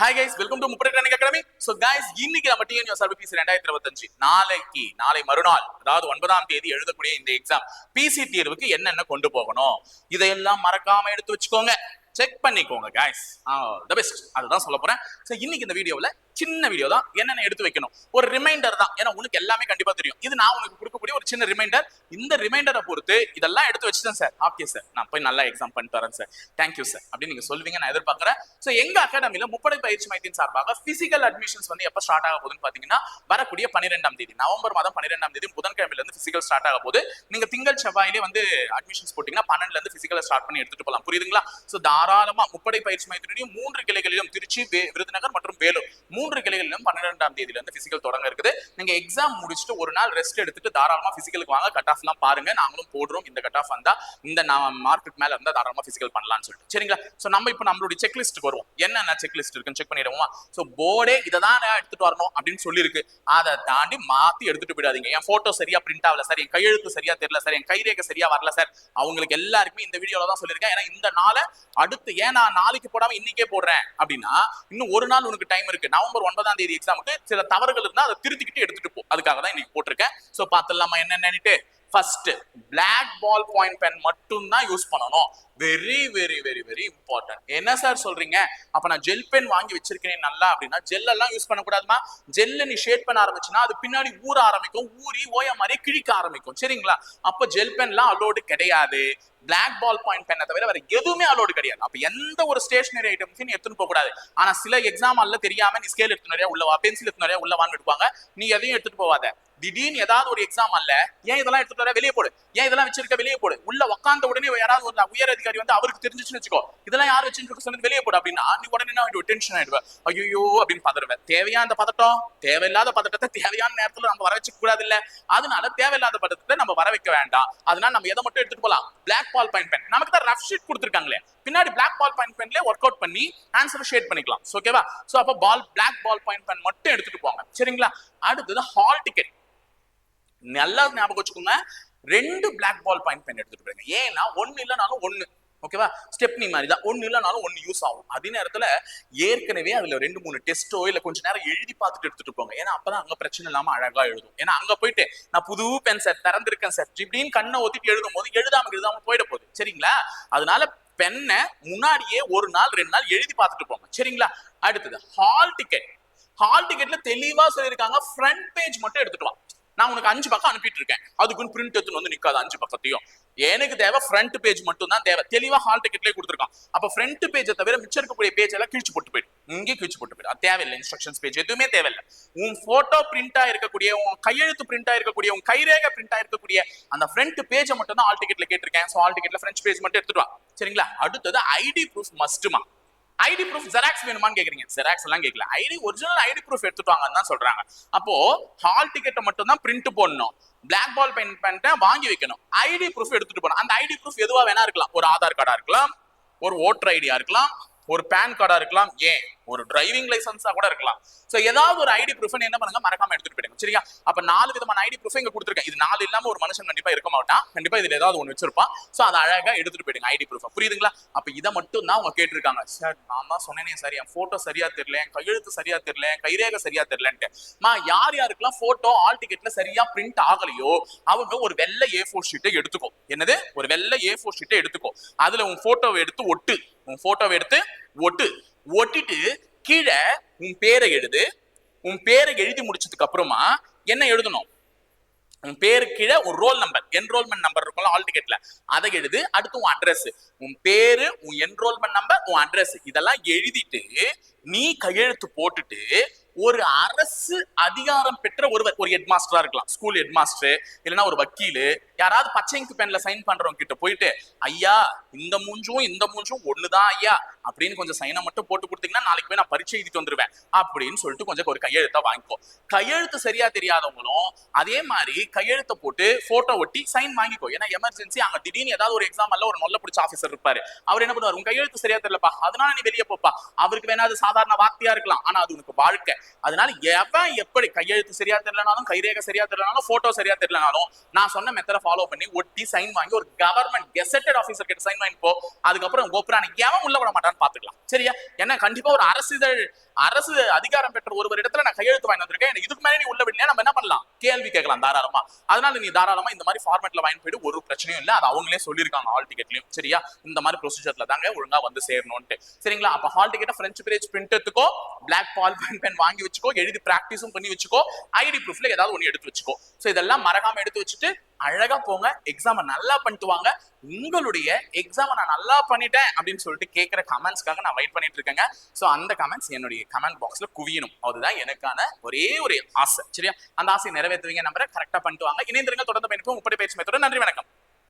Hi guys welcome to முப்படை training academy so guys இன்னைக்கு நம்ம டிஎன்யூ சர்வீஸ் ரெண்டாயிரத்தி இருபத்தஞ்சு நாளைக்கு நாளை மறுநாள் அதாவது ஒன்பதாம் தேதி எழுதக்கூடிய இந்த எக்ஸாம் பிசி தேர்வுக்கு என்னென்ன கொண்டு போகணும்? இதையெல்லாம் மறக்காம எடுத்து வச்சுக்கோங்க. செக் பண்ணிக்கோங்க கைஸ் த பெஸ்ட் அதுதான் சொல்ல போறேன். சோ இன்னைக்கு இந்த வீடியோவில் சின்ன வீடியோ தான். என்னென்ன எடுத்து வைக்கணும்? ஒரு ரிமைண்டர் தான். ஏன்னா உனக்கு எல்லாமே கண்டிப்பா தெரியும். இது நான் உனக்கு கொடுக்கக்கூடிய ஒரு சின்ன ரிமைண்டர் இந்த ரிமைண்டரை பொறுத்து இதெல்லாம் எடுத்து வச்சுட்டேன் சார் ஓகே சார் நான் போய் நல்லா எக்ஸாம் பண்ணிட்டு வரேன் சார் தேங்க்யூ சார் அப்படின்னு நீங்க சொல்வீங்க நான் எதிர்பார்க்கறேன். ஸோ எங்க அகாடமில முப்படை பயிற்சி மையத்தின் சார்பாக பிசிக்கல் அட்மிஷன்ஸ் வந்து எப்போ ஸ்டார்ட் ஆக போகுதுன்னு பாத்தீங்கன்னா வரக்கூடிய பன்னிரெண்டாம் தேதி நவம்பர் மாதம் பன்னிரெண்டாம் தேதி புதன்கிழமையில இருந்து பிசிக்கல் ஸ்டார்ட் ஆக போகுது. நீங்க திங்கள் செவ்வாயிலே வந்து அட்மிஷன்ஸ் போட்டீங்கன்னா பன்னெண்டுல இருந்து பிசிக்கல் ஸ்டார்ட் பண்ணி எடுத்துட்டு போகலாம் புரியுதுங்களா? ஸோ தாராளமா முப்படை பயிற்சி மையத்தினுடைய மூன்று கிளைகளிலும் திருச்சி விருதுநகர் மற்றும் வேலூர். மூன்று கிளைகளிலும் பன்னிரெண்டாம் தேதியில இருந்து பிசிக்கல் தொடங்க இருக்குது. நீங்க எக்ஸாம் முடிச்சுட்டு ஒரு நாள் ரெஸ்ட் எடுத்துட்டு தாராளமா பிசிக்கலுக்கு வாங்க. கட் ஆஃப் எல்லாம் பாருங்க. நாங்களும் போடுறோம். இந்த கட் ஆஃப் வந்தா இந்த மார்க்கெட் மேல இருந்தா தாராளமா பிசிக்கல் பண்ணலாம்னு சொல்லிட்டு. சரிங்களா? சோ நம்ம இப்போ நம்மளுடைய செக்லிஸ்ட் வருவோம். என்னென்ன செக்லிஸ்ட் இருக்குன்னு செக் பண்ணிடுவோமா? சோ போர்டே இதை தான் எடுத்துட்டு வரணும் அப்படின்னு சொல்லியிருக்கு. அதை தாண்டி மாத்தி எடுத்துட்டு போயிடாதீங்க. என் போட்டோ சரியா பிரிண்ட் ஆகல சார் என் கையெழுத்து சரியா தெரியல சார் என் கைரேகை சரியா வரல சார் அவங்களுக்கு எல்லாருக்குமே இந்த வீடியோல தான் சொல்லியிருக்கேன். ஏன்னா இந்த நாளை அடுத்து ஏன் நான் நாளைக்கு போடாம இன்னைக்கே போடுறேன்? அப்படின்னா இன்னும் ஒரு நாள் உனக்கு டைம் இருக்கு. நவம்பர் ஒன்பதாம் தேதி எக்ஸாமுக்கு சில தவறுகள் இருந்தா அதை திருத்திக்கிட்டு எடுத்துட்டு போ. அதுக்காக தான் இன்னைக்கு போட்டிருக்கேன். சோ என்னன்னு என்னென்னட்டு first black ball point pen மட்டும் தான் யூஸ் பண்ணணும். Very very very very important என்ன சார் சொல்றீங்க? அப்ப நான் ஜெல் பென் வாங்கி வச்சிருக்கேன் நல்லா அப்படின்னா ஜெல் எல்லாம் யூஸ் பண்ணக்கூடாதுமா? ஜெல்ல நீ ஷேட் பண்ண ஆரம்பிச்சுன்னா அது பின்னாடி ஊற ஆரம்பிக்கும். ஊறி ஓய மாதிரி கிழிக்க ஆரம்பிக்கும். சரிங்களா? அப்ப ஜெல் பென்லாம் அலோடு கிடையாது. பிளாக் பால் பாயிண்ட் பெண்ணை தவிர வேற எதுவுமே அலோடு கிடையாது. அப்ப எந்த ஒரு ஸ்டேஷனரி ஐட்டம்ஸையும் நீ எடுத்துன்னு போக கூடாது. ஆனா சில எக்ஸாம் அல்ல தெரியாம நீ ஸ்கேல் எடுத்து நிறைய உள்ளவா பென்சில் எடுத்து நிறைய உள்ள வான்னு எடுப்பாங்க நீ எதையும் எடுத்துட்டு போவாத திடீர்னு ஏதாவது ஒரு எக்ஸாம் அல்ல ஏன் இதெல்லாம் எடுத்துட்டு வர? வெளியே போடு. ஏன் இதெல்லாம் வச்சிருக்க? வெளியே போடு. உள்ள உட்காந்த உடனே யாராவது ஒரு உயர் அதிகாரி வந்து அவருக்கு தெரிஞ்சுச்சுன்னு வச்சுக்கோ. இதெல்லாம் யார் வச்சுட்டு சொன்னது வெளியே போடு அப்படின்னா நீ உடனே என்ன டென்ஷன் ஆயிடுவேன் ஐயோ அப்படின்னு பதறுவேன் தேவையா அந்த பதட்டம்? தேவையில்லாத பதட்டத்தை தேவையான நேரத்துல நம்ம வர வச்சுக்க கூடாது இல்ல அதனால தேவையில்லாத பதட்டத்தை நம்ம வர வைக்க வேண்டாம். அதனால நம்ம எதை மட்டும் எடுத்துட்டு போலாம்? பிளாக் பால் பாயிண்ட் பென் நமக்கு தான் ரஃப் ஷீட் கொடுத்துருக்காங்களே. பின்னாடி பிளாக் பால் பாயிண்ட் பென்ல ஒர்க் அவுட் பண்ணி ஆன்சர் ஷேட் பண்ணிக்கலாம். ஓகேவா சோ அப்ப ball black ball point pen மட்டும் எடுத்துட்டு போங்க. சரிங்களா? அடுத்தது ஹால் டிக்கெட் நல்லா ஞாபகம் வச்சுக்கோங்க. ரெண்டு பிளாக் பால் பாயிண்ட் பென் எடுத்துட்டு போயிருங்க. ஏன்னா ஒன்னு இல்லைனாலும் ஒன்னு ஓகேவா ஸ்டெப்னி மாதிரி தான். ஒன்னு இல்லைனாலும் ஒன்னு யூஸ் ஆகும். அதே நேரத்துல ஏற்கனவே அதுல ரெண்டு மூணு டெஸ்டோ இல்ல கொஞ்ச நேரம் எழுதி பார்த்துட்டு எடுத்துட்டு போங்க. ஏன்னா அப்பதான் அங்க பிரச்சனை இல்லாம அழகா எழுதும். ஏன்னா அங்க போயிட்டு நான் புது பென் சார் திறந்திருக்கேன் சார் இப்படின்னு கண்ணை ஒத்திட்டு எழுதும் போது எழுதாம எழுதாம போயிட போகுது. சரிங்களா? அதனால பெண்ணை முன்னாடியே ஒரு நாள் ரெண்டு நாள் எழுதி பார்த்துட்டு போங்க. சரிங்களா? அடுத்தது ஹால் டிக்கெட் ஹால் டிக்கெட்ல தெளிவா சொல்லியிருக்காங்க. ஃப்ரண்ட் பேஜ் மட்டும் எடுத்துட்டு வா நான் உனக்கு அஞ்சு பக்கம் அனுப்பிட்டு இருக்கேன் அதுக்குன்னு பிரிண்ட் எடுத்துன்னு வந்து நிக்காது அஞ்சு பக்கத்தையும். எனக்கு தேவை ஃப்ரண்ட் பேஜ் மட்டும் தான் தேவை. தெளிவா ஹால் டிக்கெட்லேயே கொடுத்துருக்கான். அப்போ ஃப்ரண்ட் பேஜை தவிர மிச்சம் இருக்கக்கூடிய பேஜ் எல்லாம் கிழிச்சு போட்டு போயிடும் இங்கே கிழிச்சு போட்டு போயிடும் அது தேவையில்லை. இன்ஸ்ட்ரக்ஷன்ஸ் பேஜ் எதுவுமே தேவையில்லை. உன் போட்டோ பிரிண்டா இருக்கக்கூடிய உன் கையெழுத்து பிரிண்டா இருக்கக்கூடிய உன் கைரேக பிரிண்டா இருக்கக்கூடிய அந்த ஃப்ரண்ட் பேஜை மட்டும் தான் ஹால் டிக்கெட்ல கேட்டிருக்கேன். ஸோ ஹால் டிக்கெட்ல ஃப்ரெண்ட் பேஜ் மட்டும் எடுத்துட்டு வா. சரிங்களா? அடுத்தது ஐடி ப்ரூஃப் மஸ்ட்டுமா ஐடி ப்ரூஃப் ஜெராக்ஸ் வேணுமான்னு கேக்குறீங்க. ஜெராக்ஸ் எல்லாம் கேட்கல ஐடி ஒரிஜினல் ஐடி ப்ரூஃப் எடுத்துட்டாங்கன்னு தான் சொல்றாங்க. அப்போ ஹால் டிக்கெட்டை மட்டும் தான் பிரிண்ட் போடணும். பிளாக் பால் பெயிண்ட் பண்ணிட்டு வாங்கி வைக்கணும். ஐடி ப்ரூஃப் எடுத்துட்டு போகணும். அந்த ஐடி ப்ரூஃப் எதுவா வேணா இருக்கலாம். ஒரு ஆதார் கார்டா இருக்கலாம். ஒரு ஓட்டர் ஐடியா இருக்கலாம். ஒரு பேன் கார்டா இருக்கலாம். ஏன்? ஒரு டிரைவிங் லைசன்ஸா கூட இருக்கலாம். சோ ஏதாவது ஒரு ஐடி ப்ரூஃப் என்ன பண்ணுங்க? மறக்காம எடுத்துட்டு போயிடுங்க. சரியா? அப்ப நாலு விதமான ஐடி ப்ரூஃப் இங்க கொடுத்துருக்கேன். இது நாலு இல்லாம ஒரு மனுஷன் கண்டிப்பா இருக்க மாட்டான். கண்டிப்பா இதுல ஏதாவது ஒன்று வச்சிருப்பான். சோ அதை அழகா எடுத்துட்டு போயிடுங்க ஐடி ப்ரூஃப் புரியுதுங்களா? அப்ப இதை மட்டும் தான் அவங்க கேட்டிருக்காங்க. சார் நான் தான் சொன்னேனே சார் என் போட்டோ சரியா தெரியல என் கையெழுத்து சரியா தெரியல என் சரியா தெரியலன்ட்டு. மா யார் யாருக்கெல்லாம் போட்டோ ஆல் டிக்கெட்ல சரியா பிரிண்ட் ஆகலையோ அவங்க ஒரு வெள்ளை ஏ ஃபோர் ஷீட்டை எடுத்துக்கோ. என்னது? ஒரு வெள்ளை ஏ ஃபோர் ஷீட்டை எடுத்துக்கோ. அதுல உன் போட்டோவை எடுத்து ஒட்டு. உன் போட்டோவை எடுத்து ஒட்டு ஒட்டிட்டு கீழே உன் பேரை எழுது. உன் பேரை எழுதி முடிச்சதுக்கு அப்புறமா என்ன எழுதணும்? உன் பேரு கீழே ஒரு ரோல் நம்பர் என்ரோல்மெண்ட் நம்பர் இருக்கும்ல ஹால் டிக்கெட்ல அதை எழுது அடுத்து உன் அட்ரஸ் உன் பேரு உன் என்ரோல்மெண்ட் நம்பர் உன் அட்ரஸ் இதெல்லாம் எழுதிட்டு நீ கையெழுத்து போட்டுட்டு ஒரு அரசு அதிகாரம் பெற்ற ஒரு ஒரு ஹெட் மாஸ்டரா இருக்கலாம். ஸ்கூல் ஹெட் மாஸ்டர் இல்லைன்னா ஒரு வக்கீலு யாராவது பச்சை இங்க் பென்ல சைன் பண்றவங்க கிட்ட போயிட்டு ஐயா இந்த மூஞ்சும் இந்த மூஞ்சும் ஒண்ணுதான் ஐயா. அப்படின்னு கொஞ்சம் சைனை மட்டும் போட்டு கொடுத்தீங்கன்னா நாளைக்கு போய் நான் பரீட்சை எழுதிட்டு வந்துருவேன் அப்படின்னு சொல்லிட்டு கொஞ்சம் ஒரு கையெழுத்தா வாங்கிக்கோ. கையெழுத்து சரியா தெரியாதவங்களும் அதே மாதிரி கையெழுத்தை போட்டு போட்டோ ஒட்டி சைன் வாங்கிக்கோ. ஏன்னா எமர்ஜென்சி அங்க திடீர்னு ஏதாவது ஒரு எக்ஸாம் அல்ல ஒரு நொல்ல பிடிச்ச ஆஃபீஸர் இருப்பாரு. அவர் என்ன பண்ணுவார்? உன் கையெழுத்து சரியா தெரியலப்பா அதனால நீ வெளியே போப்பா. அவருக்கு வேணா அது சாதாரண வார்த்தையா இருக்கலாம் ஆனா அது உனக்கு வாழ்க்கை. அதனால எவன் எப்படி கையெழுத்து சரியா தெரியலனாலும் கைரேகை சரியா தெரியலனாலும் போட்டோ சரியா தெரியலனாலும் நான் சொன்ன மெத்தட ஃபாலோ பண்ணி ஒட்டி சைன் வாங்கி ஒரு கவர்மெண்ட் கெசட்டட் ஆஃபீஸர் கிட்ட சைன் வாங்கி போ. அதுக்கப்புறம் கோபுரான எவன் உள்ள விட மாட்டான்னு பாத்துக்கலாம் சரியா? என்ன கண்டிப்பா ஒரு அரசிதழ் அரசு அதிகாரம் பெற்ற ஒருவர் இடத்துல நான் கையெழுத்து வாங்கி வந்திருக்கேன். எனக்கு இதுக்கு மேலே நீ உள்ள விடலையா? நம்ம என்ன பண்ணலாம்? கேள்வி கேட்கலாம் தாராளமா. அதனால நீ தாராளமா இந்த மாதிரி ஃபார்மேட்ல வாங்கி போயிட்டு ஒரு பிரச்சனையும் இல்ல. அது அவங்களே சொல்லியிருக்காங்க ஹால் டிக்கெட்லயும் சரியா? இந்த மாதிரி ப்ரொசீஜர்ல தாங்க ஒழுங்கா வந்து சேரணும்ட்டு சரிங்களா? அப்ப ஹால் டிக்கெட்டை பிரெஞ்சு பேஜ் பிரிண்டத்துக்கோ பிளாக் பால் பென் பென் வாங்கி வச்சுக்கோ எழுதி பிராக்டிஸும் பண்ணி வச்சுக்கோ ஐடி ப்ரூஃப்ல ஏதாவது ஒன்று எடுத்து வச்சுக்கோ. ஸோ இதெல்லாம் மறக்காம எடுத்து வச்சுட்டு அழகா போங்க. எக்ஸாமை நல்லா பண்ணிட்டு வாங்க. உங்களுடைய எக்ஸாமை நான் நல்லா பண்ணிட்டேன் அப்படின்னு சொல்லிட்டு கேட்குற கமெண்ட்ஸ்க்காக நான் வெயிட் பண்ணிட்டு இருக்கேங்க. ஸோ அந்த கமெண்ட்ஸ் என்னுடைய கமெண்ட் பாக்ஸ்ல குவியணும். அதுதான் எனக்கான ஒரே ஒரு ஆசை. சரியா? அந்த ஆசையை நிறைவேற்றுவீங்க நம்பரை கரெக்டாக பண்ணிட்டு வாங்க. இணைந்திருங்க தொடர்ந்து பயணிப்போம். முப்படி பயிற்சி மேத்தோட நன்றி வணக்கம்.